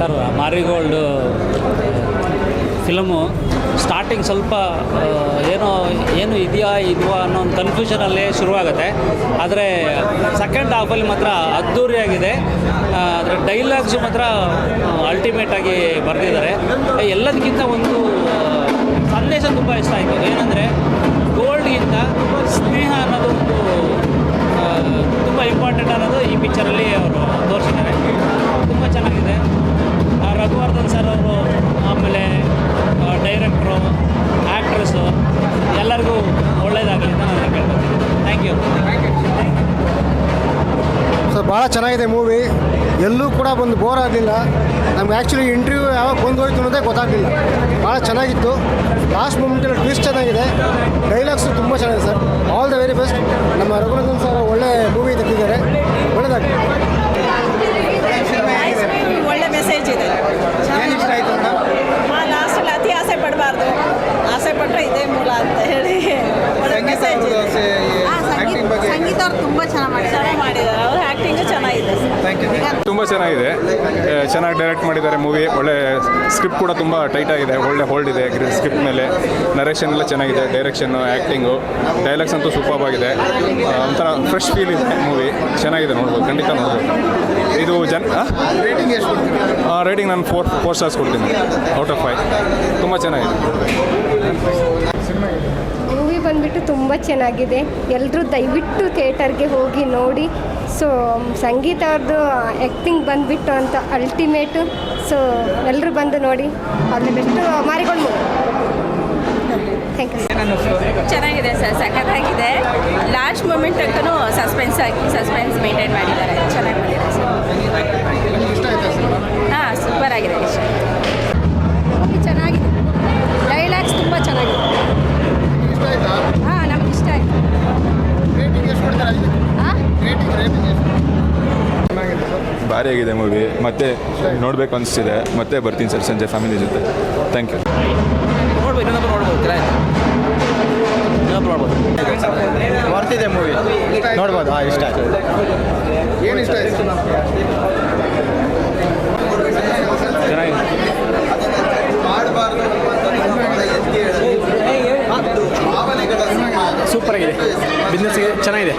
Sir marigold film starting ಸ್ವಲ್ಪ ಏನೋ, ಏನು ಇದೆಯಾ, ಇಲ್ವಾ ಅನ್ನೋ ಒಂದು ಕನ್ಫ್ಯೂಷನಲ್ಲೇ ಶುರುವಾಗುತ್ತೆ. ಆದರೆ ಸೆಕೆಂಡ್ ಹಾಫಲ್ಲಿ ಮಾತ್ರ ಅದ್ಧೂರಿಯಾಗಿದೆ ಅದರ ಡೈಲಾಗ್ಸು ಮಾತ್ರ ಅಲ್ಟಿಮೇಟಾಗಿ ಬರೆದಿದ್ದಾರೆ. ಎಲ್ಲದಕ್ಕಿಂತ ಒಂದು ಸಂದೇಶ ತುಂಬ ಇಷ್ಟ ಆಯಿತು. ಏನಂದರೆ ಗೋಲ್ಡ್ಗಿಂತ ಸ್ನೇಹ ಅನ್ನೋದು ಒಂದು ಆ್ಯಕ್ಟ್ರೆಸ್ಸು ಎಲ್ಲರಿಗೂ ಒಳ್ಳೆಯದಾಗಲಿ ಅಂತ ನಾನು ಕೇಳ್ಕೊತೀನಿ. ಥ್ಯಾಂಕ್ ಯು ಸರ್, ಭಾಳ ಚೆನ್ನಾಗಿದೆ ಮೂವಿ ಎಲ್ಲೂ ಕೂಡ ಬಂದು ಬೋರ್ ಆಗಲಿಲ್ಲ. ನಮ್ಗೆ ಆ್ಯಕ್ಚುಲಿ ಇಂಟರ್ವ್ಯೂ ಯಾವಾಗ ಬಂದು ಹೋಯ್ತು ಅನ್ನೋದೇ ಗೊತ್ತಾಗಲಿಲ್ಲ. ಭಾಳ ಚೆನ್ನಾಗಿತ್ತು. ಲಾಸ್ಟ್ ಮೂಮೆಂಟಲ್ಲಿ ಟ್ವಿಸ್ಟ್ ಚೆನ್ನಾಗಿದೆ. ಡೈಲಾಗ್ಸ್ ತುಂಬ ಚೆನ್ನಾಗಿದೆ sir all the very best ನಮ್ಮ ರಘುನಂದನ್ ಸರ್ ಒಳ್ಳೆ ಮೂವಿ ತೆಗೆದಿದ್ದಾರೆ ಒಳ್ಳೆದಾಗಲಿ ಒಳ್ಳೆ ಮೆಸೇಜ್ ಇದೆ ಲಾಸ್ಟಲ್ಲಿ ಅತಿ ಆಸೆ ಪಡಬಾರ್ದು ಆಸೆ ಪಟ್ಟರೆ ಇದೇ ಮೂಲ ಅಂತ ಹೇಳಿ ಒಳ್ಳೆ ಮೆಸೇಜ್ ಇದೆ ಸಂಗೀತ ಅವ್ರು ತುಂಬ ಚೆನ್ನಾಗಿ ಮಾಡಿದ್ದಾರೆ. ಚೆನ್ನಾಗಿ ಮಾಡಿದ್ದಾರೆ. ಅವ್ರ ಆ್ಯಕ್ಟಿಂಗು ಚೆನ್ನಾಗಿದೆ. ತುಂಬ ಚೆನ್ನಾಗಿದೆ. ಚೆನ್ನಾಗಿ ಡೈರೆಕ್ಟ್ ಮಾಡಿದ್ದಾರೆ ಮೂವಿ ಒಳ್ಳೆ ಸ್ಕ್ರಿಪ್ಟ್ ಕೂಡ ತುಂಬ ಟೈಟ್ ಆಗಿದೆ. ಒಳ್ಳೆ ಹೋಲ್ಡ್ ಇದೆ ಸ್ಕ್ರಿಪ್ಟ್ ಮೇಲೆ. ನರೇಷನ್ ಎಲ್ಲ ಚೆನ್ನಾಗಿದೆ. ಡೈರೆಕ್ಷನ್ನು ಆ್ಯಕ್ಟಿಂಗು ಡೈಲಾಗ್ಸ್ ಅಂತೂ ಸೂಪರ್ ಆಗಿದೆ. ಒಂಥರ ಫ್ರೆಶ್ ಫೀಲ್ ಇದೆ ಮೂವಿ ಚೆನ್ನಾಗಿದೆ ನೋಡ್ಬೋದು. ಖಂಡಿತ ನೋಡ್ಬೋದು. ಇದು ಜನ ರೇಟಿಂಗ್ ನಾನು ಫೋರ್ ಫೋರ್ ಸ್ಟಾರ್ಸ್ ಕೊಡ್ತೀನಿ. ಔಟ್ ಆಫ್ ಫೈವ್ ತುಂಬ ಚೆನ್ನಾಗಿದೆ. ಬಂದುಬಿಟ್ಟು ತುಂಬ ಚೆನ್ನಾಗಿದೆ. ಎಲ್ಲರೂ ದಯವಿಟ್ಟು ಥಿಯೇಟರ್ಗೆ ಹೋಗಿ ನೋಡಿ. ಸೊ ಸಂಗೀತ ಅವ್ರದ್ದು ಆ್ಯಕ್ಟಿಂಗ್ ಬಂದುಬಿಟ್ಟು ಅಂತ ಅಲ್ಟಿಮೇಟು ಸೊ ಎಲ್ಲರೂ ಬಂದು ನೋಡಿ. ಅದು ಬೆಸ್ಟು ಮಾರಿಕೊಂಡು ಥ್ಯಾಂಕ್ ಯು ಚೆನ್ನಾಗಿದೆ ಸರ್, ಸಖತ್ತಾಗಿದೆ. ಲಾಸ್ಟ್ ಮೂಮೆಂಟ್ ಅಂತಲೂ ಸಸ್ಪೆನ್ಸ್ ಆಗಿ ಸಸ್ಪೆನ್ಸ್ ಮೇಂಟೈನ್ ಮಾಡಿದ್ದಾರೆ. ಭಾರಿಯಾಗಿದೆ ಮೂವಿ ಮತ್ತೆ ನೋಡಬೇಕು ಅನಿಸ್ತಿದೆ. ಮತ್ತೆ ಬರ್ತೀನಿ ಸರ್. ಸಂಜೆ ಫ್ಯಾಮಿಲಿ ಜೊತೆ. ಥ್ಯಾಂಕ್ ಯು ನೋಡ್ಬೇಕು. ನೋಡ್ಬೋದು. ಬರ್ತಿದೆ ಮೂವಿ ನೋಡ್ಬೋದು. ಹಾಂ ಇಷ್ಟ ಆಯ್ತು. ಏನು ಇಷ್ಟ ಆಯಿತು? ಸೂಪರ್ ಆಗಿದೆ. ಬಿಸ್ನೆಸ್ಗೆ ಚೆನ್ನಾಗಿದೆ.